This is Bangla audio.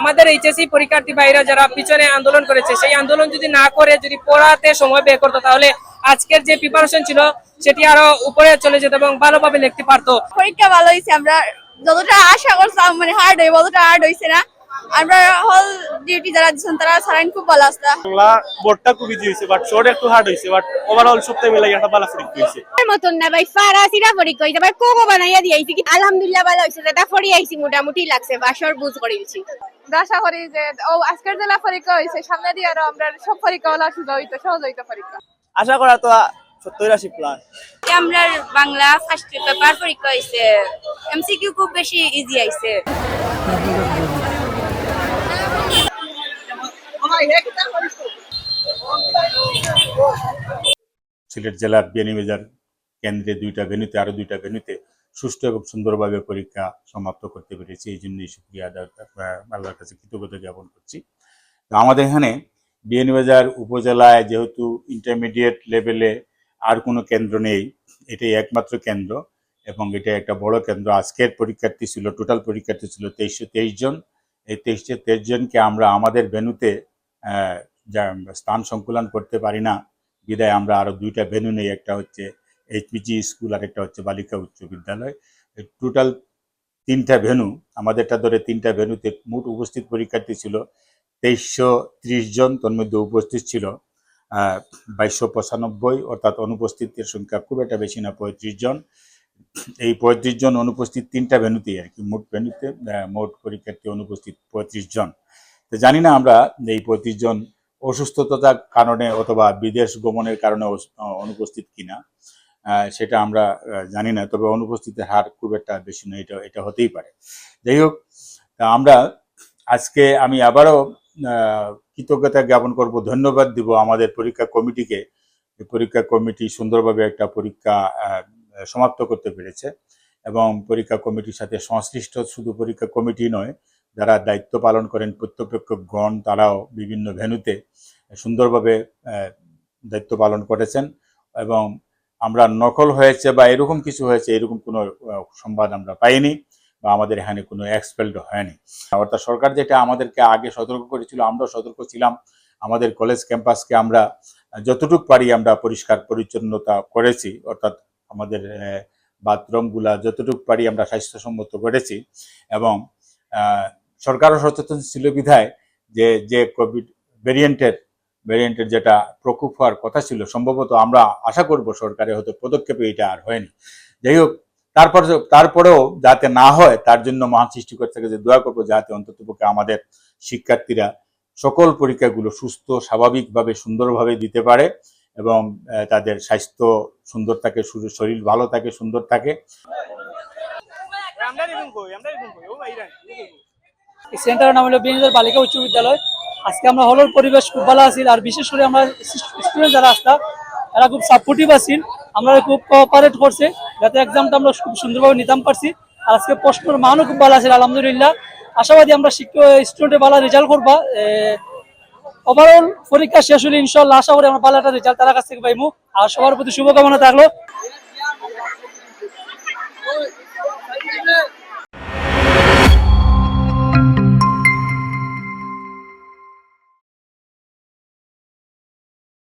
আমাদের এইচএসসি পরীক্ষার্থী ভাইরা যারা পিছনে আন্দোলন করেছে সেই আন্দোলন যদি না করে যদি পড়াতে সময় ব্যয় করতো তাহলে আজকের যে প্রিপারেশন ছিল সেটি আরও উপরে চলে যেত এবং ভালোভাবে লিখতে পারতো। পরীক্ষা ভালো হয়েছে আমরা যতটা আশা করছিলাম মানে হার্ড হয়ে অতটা হার্ড হয়েছে না। আমরা হল ডিউটি যারা দিচ্ছেন তারা সারাইন খুব ভালো আসতো বাংলা বোর্ডটা খুব ইজি হয়েছে বাট শর্ট একটু হার্ড হয়েছে বাট ওভারঅল সপ্তাহে মিলাই একটা ভালো পরীক্ষা হয়েছে। মতন না ভাই ফারাসিরা পরীক্ষা হইছে ভাই কোকো বানাইয়া দিয়েছি আলহামদুলিল্লাহ ভালো হইছে দাদা পড়ি আইছি মোটামুটি লাগছে বাসর বুঝ করেছি আশা করি যে ও আজকের জেলা পরীক্ষা হয়েছে সামনে দিয়ে আরও আমরা সব পরীক্ষা হলা সুযোগ হইতো সহজ হইতো পরীক্ষা। আশা করা তো সত্তর আশি প্লাস আমরা বাংলা ফার্স্ট পেপার পরীক্ষা হয়েছে এমসিকিউ খুব বেশি ইজি আইছে। সিলেট জেলার বিয়ানীবাজার কেন্দ্রে দুইটা ভেন্যুতে আরও দুইটা ভেন্যুতে সুষ্ঠু এবং সুন্দরভাবে পরীক্ষা সমাপ্ত করতে পেরেছি। এই জন্যই সুক্রিয়া আল্লাহর কাছে কৃতজ্ঞতা জ্ঞাপন করছি। তো আমাদের এখানে বিয়ানীবাজার উপজেলায় যেহেতু ইন্টারমিডিয়েট লেভেলে আর কোনো কেন্দ্র নেই, এটাই একমাত্র কেন্দ্র এবং এটা একটা বড় কেন্দ্র। আজকের পরীক্ষার্থী ছিল টোটাল পরীক্ষার্থী ছিল তেইশশো তেইশ জন। এই তেইশশো তেইশ জনকে আমরা আমাদের যা স্থান সংকুলন করতে পারি না। বিদায় আমরা আরও দুইটা ভেন্যু নেই, একটা হচ্ছে এইচপিজি স্কুল আর একটা হচ্ছে বালিকা উচ্চ বিদ্যালয়। টোটাল তিনটা ভেন্যু আমাদেরটা ধরে তিনটা ভেন্যুতে মোট উপস্থিত পরীক্ষার্থী ছিল তেইশশো ত্রিশ জন, তোর মধ্যে উপস্থিত ছিল বাইশশো পঁচানব্বই, অর্থাৎ অনুপস্থিতের সংখ্যা খুব একটা বেশি না, পঁয়ত্রিশ জন। এই পঁয়ত্রিশ জন অনুপস্থিত তিনটা ভেন্যুতেই আর কি, মোট ভেনুতে মোট পরীক্ষার্থী অনুপস্থিত পঁয়ত্রিশ জন। তো জানি না আমরা এই পঁয়ত্রিশ জন অসুস্থতার কারণে অথবা বিদেশ গমনের কারণে অনুপস্থিত কিনা। সেটা আমরা জানি না, তবে অনুপস্থিতির হার খুব একটা বেশি নয়, এটা এটা হতেই পারে। যাই হোক আমরা আজকে আমি আবারও কৃতজ্ঞতা জ্ঞাপন করব, ধন্যবাদ দিব আমাদের পরীক্ষা কমিটিকে। পরীক্ষা কমিটি সুন্দরভাবে একটা পরীক্ষা সমাপ্ত করতে পেরেছে এবং পরীক্ষা কমিটির সাথে সংশ্লিষ্ট শুধু পরীক্ষা কমিটি নয়, যারা দায়িত্ব পালন করেন প্রত্যপেক্ষকগণ তারাও বিভিন্ন ভেন্যুতে সুন্দরভাবে দায়িত্ব পালন করেছেন এবং আমরা নকল হয়েছে বা এরকম কিছু হয়েছে, এরকম কোনো সংবাদ আমরা পাইনি বা আমাদের এখানে কোনো এক্সপেলড হয়নি। অর্থাৎ সরকার যেটা আমাদেরকে আগে সতর্ক করেছিল, আমরাও সতর্ক ছিলাম। আমাদের কলেজ ক্যাম্পাসকে আমরা যতটুকু পারি আমরা পরিষ্কার পরিচ্ছন্নতা করেছি। অর্থাৎ আমাদের বাথরুমগুলা যতটুকু পারি আমরা স্বাস্থ্যসম্মত করেছি এবং সরকারও সচেতন ছিল বিধায় যে যে কোভিড ভেরিয়েন্টের ভেরিয়েন্টের যেটা প্রকোপ হওয়ার কথা ছিল, সম্ভবত আমরা আশা করব সরকারের হয়তো পদক্ষেপে এটা আর হয়নি। যাই হোক, তারপর তারপরেও যাতে না হয়, তার জন্য মহান সৃষ্টিকর্তাকে যে দোয়া করব, যাতে অন্ততপক্ষে আমাদের শিক্ষার্থীরা সকল পরীক্ষাগুলো সুস্থ, স্বাভাবিকভাবে, সুন্দরভাবে দিতে পারে এবং তাদের স্বাস্থ্য সুন্দর থাকে, শরীর- ভালো থাকে, সুন্দর থাকে। সেন্টারের নাম হলো বিএনএর বালিকা উচ্চ বিদ্যালয়। আজকে আমরা হলের পরিবেশ খুব ভালো আছিল আর বিশেষ করে আমরা স্টুডেন্ট যারা আসতাম তারা খুব সাপোর্টিভ আছিল আমরা খুব কোঅপারেট করছে, যাতে এক্সামটা আমরা খুব সুন্দরভাবে নিতাম পারছি। আর আজকে প্রশ্নের মানও খুব ভালো আছে, আলহামদুলিল্লাহ। আশাবাদী আমরা শিক্ষক স্টুডেন্টে ভালো রেজাল্ট করবা। ওভারঅল পরীক্ষা শেষ হলে ইনশাল্লাহ আশা করি আমরা ভালো একটা রেজাল্ট তারা কাছ থেকে পাইমু। আর সবার প্রতি শুভকামনা থাকল।